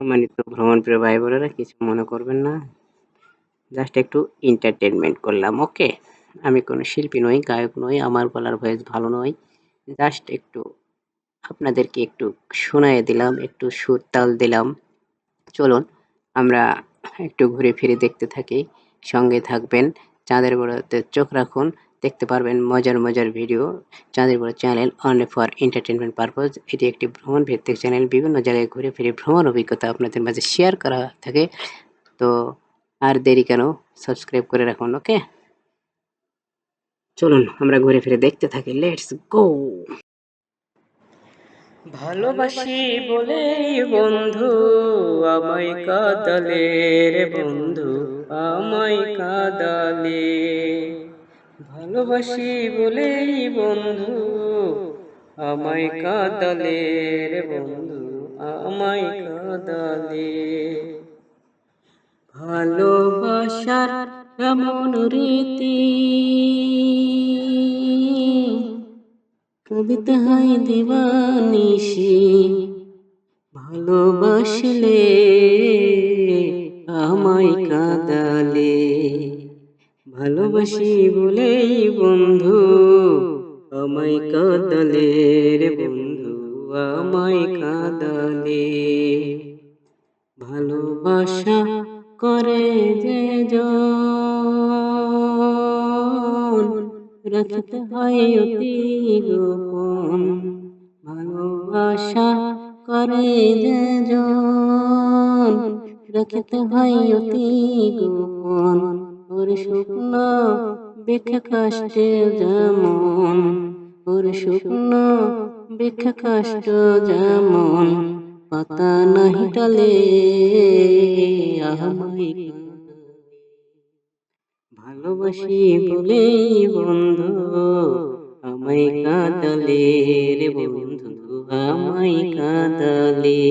আমার প্রিয় ভাই বোনেরা কিছু মনে করবেন না। জাস্ট একটু এন্টারটেনমেন্ট করলাম ওকে আমি কোনো শিল্পী নই, গায়ক নই, আমার গলার ভয়েস ভালো নয়। জাস্ট একটু আপনাদেরকে একটু শোনায় দিলাম, একটু সুর তাল দিলাম। চলুন, আমরা একটু ঘুরে ফিরে দেখতে থাকি। সঙ্গে থাকবেন চাঁদের বড়তে চোখ রাখুন। দেখতে পারবেন মজার মজার ভিডিও চাঁদের বড় channel only for entertainment purpose এটি একটি ভ্রমণ ভিত্তিক চ্যানেল, বিভিন্ন জায়গায় ঘুরে ফিরে ভ্রমণ অভিজ্ঞতা আপনাদের মাঝে শেয়ার করা থাকে। তো আর দেরি কেন সাবস্ক্রাইব করে রাখুন ওকে চলুন, আমরা ঘুরে ফিরে দেখতে থাকি। লেটস গো ভালোবাসি বলে বন্ধু, আমায় কাদালে রে বন্ধু, আমায় কাদালে। ভালোবাসি বলে বন্ধু, আমায় কাদালে রে বন্ধু, আমায় কাদালে। ভালোবাসার এমন রীতি কবিতা হয় দিবানিসি ভালোবাসলে আমায় কাদালে। ভালোবাসি বলেই বন্ধু, আমায় কাদালে রে বন্ধু, আমায় কাদালে। ভালোবাসা করে যে রাখতে হয় অতি গোপন। ভালোবাসা করে যে রাখতে হয় অতি গোপন। ওর শুকনো বেখে কষ্টে যেমন, ওর শুকনো বেখে কষ্ট যেমন, পাতা নাহি টালে ভালোবাসি বলে বন্ধু, আমায় কাঁদালে রে বন্ধু, আমায় কাঁদালে।